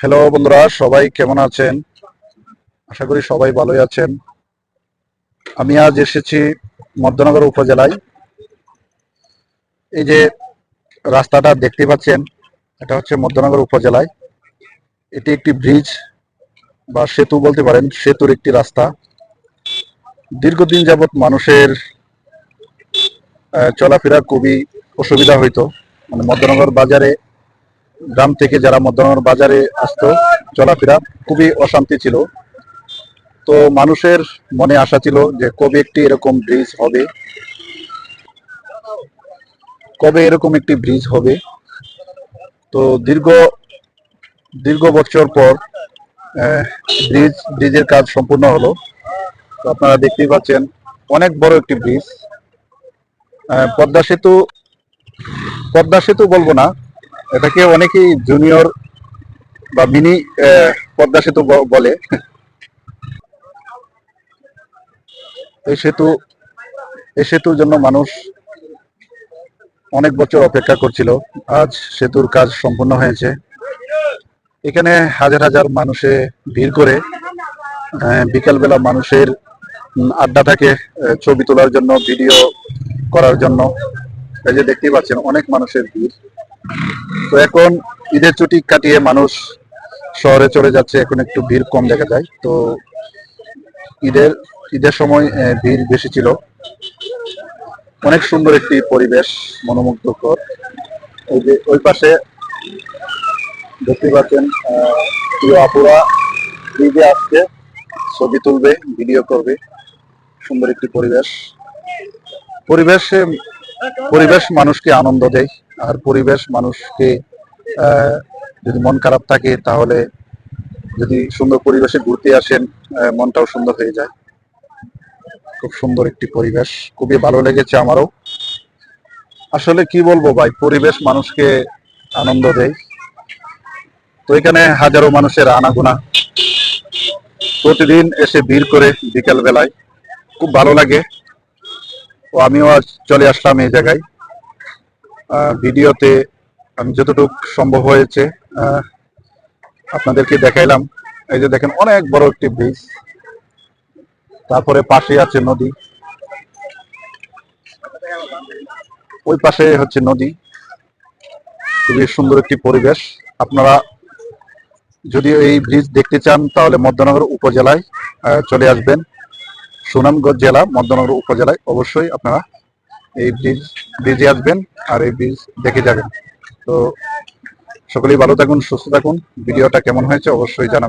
Hello বন্ধুরা, সবাই কেমন আছেন? আশা করি সবাই ভালোই আছেন। আমি আজ এসেছি মধ্যনগর উপজেলায়। এই যে রাস্তাটা দেখতে পাচ্ছেন, এটা হচ্ছে মধ্যনগর উপজেলায়। এটি একটি ব্রিজ বা সেতু বলতে পারেন, সেতুর একটি রাস্তা। দীর্ঘদিন যাবৎ মানুষের চলাফেরা খুবই অসুবিধা হইতো। মানে মধ্যনগর বাজারে গ্রাম থেকে যারা মধ্যনগর বাজারে আসতো, চলাফেরা খুবই অশান্তি ছিল। তো মানুষের মনে আশা ছিল যে কবে একটি এরকম ব্রিজ হবে। কবে এরকম একটি ব্রিজ হবে। তো দীর্ঘ দীর্ঘ বছর পর ব্রিজ ব্রিজের কাজ সম্পূর্ণ হলো। তো আপনারা দেখতেই পাচ্ছেন, অনেক বড় একটি ব্রিজ পদ্মা সেতু পদ্মা সেতু বলব না এটাকে অনেকেই জুনিয়র বা মিনি পদ্মা সেতু বলে। এই সেতু এই সেতুর জন্য মানুষ অনেক বছর অপেক্ষা করছিল। আজ সেতুর কাজ সম্পূর্ণ হয়েছে। এখানে হাজার হাজার মানুষে ভিড় করে বিকালবেলা মানুষের উম, আড্ডা থাকে ছবি তোলার জন্য ভিডিও করার জন্য। এই যে দেখতেই পাচ্ছেন অনেক মানুষের ভিড়। তো এখন ঈদের ছুটি কাটিয়ে মানুষ শহরে চলে যাচ্ছে, এখন একটু ভিড় কম দেখা যায়। তো ঈদের ঈদের সময় ভিড় বেশি ছিল। অনেক সুন্দর একটি পরিবেশ, মনোমুগ্ধকর। ওই যে, ওই পাশে দেখতে পাচ্ছেন প্রিয় আপুরা ব্রিজে আসছে, ছবি তুলবে, ভিডিও করবে। সুন্দর একটি পরিবেশ। পরিবেশে, পরিবেশ মানুষকে আনন্দ দেয়। আর পরিবেশ মানুষকে যদি মন খারাপ থাকে তাহলে যদি সুন্দর পরিবেশে ঘুরতে আসেন মনটাও সুন্দর হয়ে যায়। খুব সুন্দর একটি পরিবেশ, খুবই ভালো লেগেছে আমারও। আসলে কি বলব ভাই, পরিবেশ মানুষকে আনন্দ দেয়। তো এখানে হাজারো মানুষের আনাগোনা। প্রতিদিন এসে ভিড় করে বিকেল বেলায় খুব ভালো লাগে। তো আমিও আজ চলে আসলাম এই জায়গায়। ভিডিওতে আমি যতটুকু সম্ভব হয়েছে আপনাদেরকে দেখাইলাম। এই যে দেখেন, অনেক বড় একটি ব্রিজ তারপরে পাশে আছে নদী। ওই পাশে হচ্ছে নদী। খুবই সুন্দর একটি পরিবেশ। আপনারা যদি এই ব্রিজ দেখতে চান, তাহলে মধ্যনগর উপজেলায় চলে আসবেন। সুনামগঞ্জ জেলা, মধ্যনগর উপজেলায় অবশ্যই আপনারা এই ব্রিজ ব্রিজে আসবেন আর এই ব্রিজ দেখে যাবেন। তো সকলেই ভালো থাকুন, সুস্থ থাকুন। ভিডিওটা কেমন হয়েছে অবশ্যই জানাবেন।